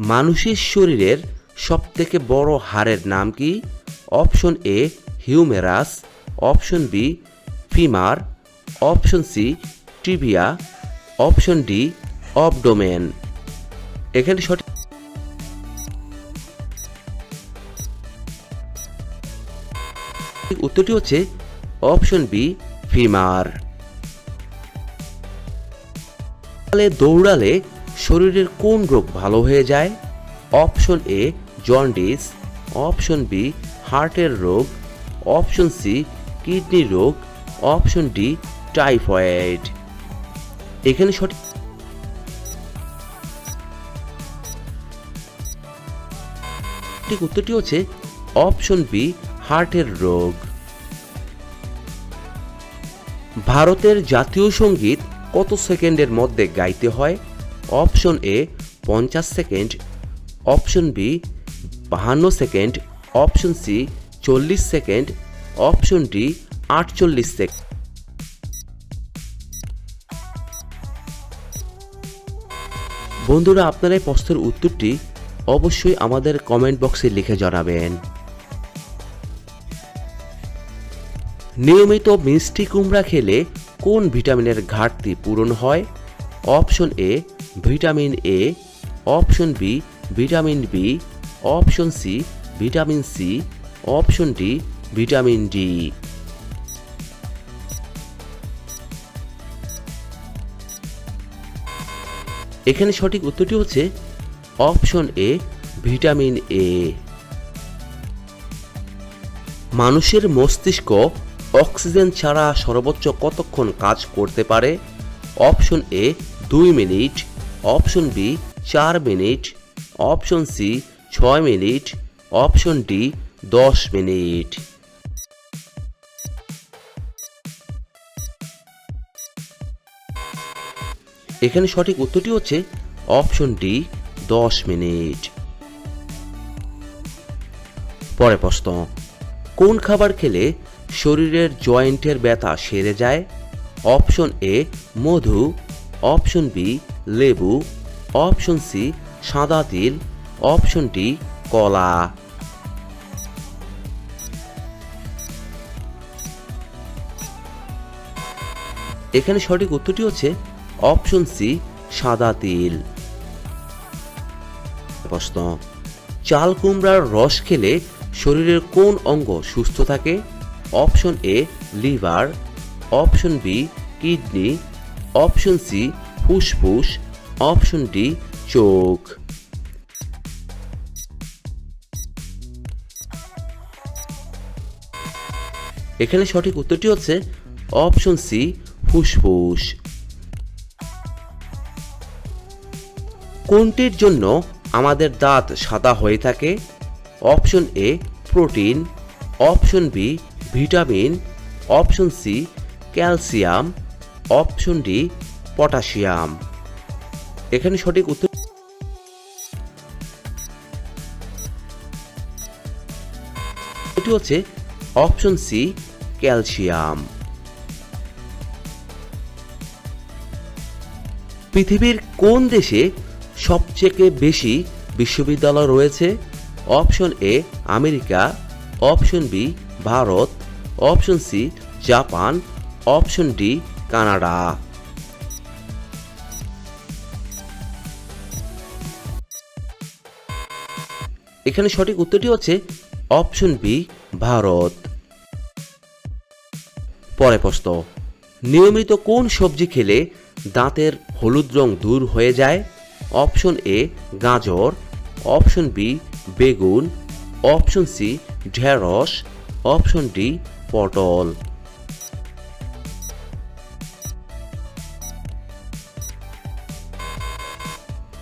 মানুষের শরীরের সবথেকে বড় হাড়ের নাম কি? Option A, humerus, option B, femur, option C, tibia, option D, abdomen. এখানে সঠিক উত্তরটি হচ্ছে অপশন বি, ফিমার। দৌড়ালে শরীরের কোন রোগ ভালো হয়ে যায়? Option A jaundice option B হার্টের রোগ, অপশন সি কিডনি রোগ, অপশন ডি টাইফয়েড এখানে সঠিক সঠিক উত্তরটি হচ্ছে অপশন বি হার্টের রোগ। ভারতের জাতীয় সংগীত কত সেকেন্ডের মধ্যে গাইতে হয়? অপশন এ পঞ্চাশ সেকেন্ড, অপশন বি বাহান্ন সেকেন্ড, অপশন সি চল্লিশ সেকেন্ড, অপশন ডি আটচল্লিশ সেকেন্ড। বন্ধুরা, আপনারা এই প্রশ্নের উত্তরটি অবশ্যই আমাদের কমেন্ট বক্সে লিখে জানাবেন। নিয়মিত মিষ্টি কুমড়া খেলে কোন ভিটামিনের ঘাটতি পূরণ হয়? Option A vitamin A option B vitamin B option C vitamin C option D vitamin D এখানে সঠিক উত্তরটি হচ্ছে অপশন এ ভিটামিন এ মানুষের মস্তিষ্ক অক্সিজেন ছাড়া সর্বোচ্চ কতক্ষণ কাজ করতে পারে? অপশন এ দুই মিনিট। অপশন বি চার মিনিট। অপশন সি, ছয় মিনিট। অপশন ডি, দশ মিনিট। এখানে সঠিক উত্তরটি হচ্ছে অপশন ডি, দশ মিনিট। পরে প্রশ্ন, কোন খাবার খেলে শরীরের জয়েন্টের ব্যথা সেরে যায়? অপশন এ, মধু। অপশন বি লেবু, অপশন সি, সাদা তিল, অপশন ডি, কলা। এখানে সঠিক উত্তরটি হচ্ছে অপশন সি, সাদা তিল। প্রশ্ন, চাল কুমড়ার রস খেলে শরীরের কোন অঙ্গ সুস্থ থাকে? Option A, liver, option B, kidney, option C ফুসফুস, অপশন ডি, চোখ। এখানে সঠিক উত্তরটি হচ্ছে অপশন সি, ফুসফুস। কোনটির জন্য আমাদের দাঁত সাদা হয়ে থাকে? Option A, protein. Option B, vitamin. Option C, calcium. Option D potassium. এখানে সঠিক উত্তর এটি হচ্ছে অপশন সি, ক্যালসিয়াম। পৃথিবীর কোন দেশে সবচেয়ে বেশি বিশ্ববিদ্যালয় রয়েছে? Option A, America. Option B, Bharat. Option C, Japan. Option D, Canada. এখানে সঠিক উত্তরটি হচ্ছে অপশন বি, ভারত। পরে প্রশ্ন, নিয়মিত কোন সবজি খেলে দাঁতের হলুদ রং দূর হয়ে যায়? অপশন এ, গাজর। অপশন বি, বেগুন। অপশন সি, ঢেঁড়স। অপশন ডি, পটল।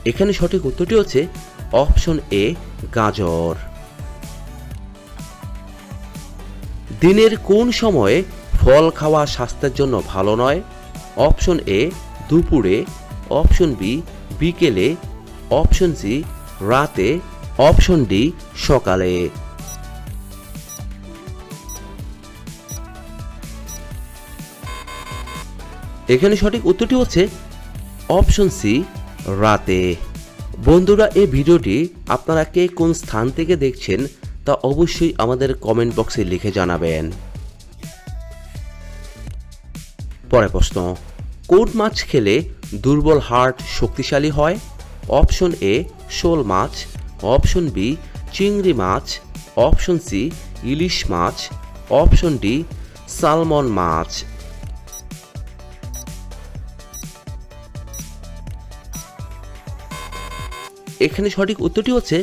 এখানে সঠিক উত্তরটি হচ্ছে অপশন এ গাজর। দিনের কোন সময়ে ফল খাওয়া স্বাস্থ্যের জন্য ভালো নয়? অপশন এ দুপুরে। অপশন বি বিকেলে। অপশন সি রাতে। অপশন ডি সকালে। এখানে সঠিক উত্তরটি হচ্ছে অপশন সি রাতে। বন্ধুরা, এই ভিডিওটি আপনারা কে কোন স্থান থেকে দেখছেন তা অবশ্যই আমাদের কমেন্ট বক্সে লিখে জানাবেন। পরে প্রশ্ন, কোন মাছ খেলে দুর্বল হার্ট শক্তিশালী হয়? অপশন এ, শোল মাছ, অপশন বি, চিংড়ি মাছ, অপশন সি, ইলিশ মাছ, অপশন ডি, সালমন মাছ। এখানে সঠিক উত্তরটি হচ্ছে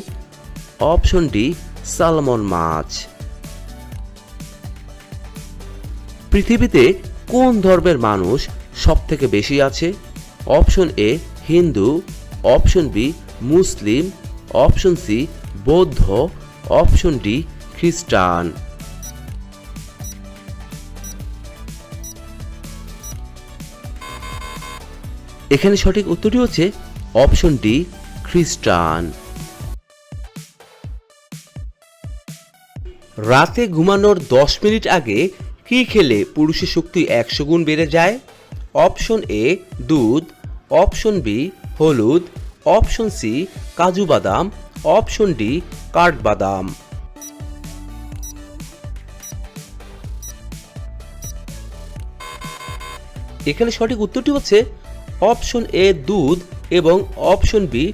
অপশনটি সালমন মাছ। পৃথিবীতে কোন ধর্মের মানুষ সব থেকে বেশি আছে? Option A, Hindu, option B, Muslim, option C, বৌদ্ধ, অপশন ডি, খ্রিস্টান। এখানে সঠিক উত্তরটি হচ্ছে অপশন ডি খ্রিস্টান। রাতে ঘুমানোর দশ মিনিট আগে কি খেলে পুরুষের শক্তি একশো গুণ বেড়ে যায়? অপশন এ, দুধ। অপশন বি, হলুদ। অপশন সি, কাজু বাদাম। অপশন ডি, কাঠবাদাম। এখানে সঠিক উত্তরটি হচ্ছে অপশন এ, দুধ এবং অপশন বি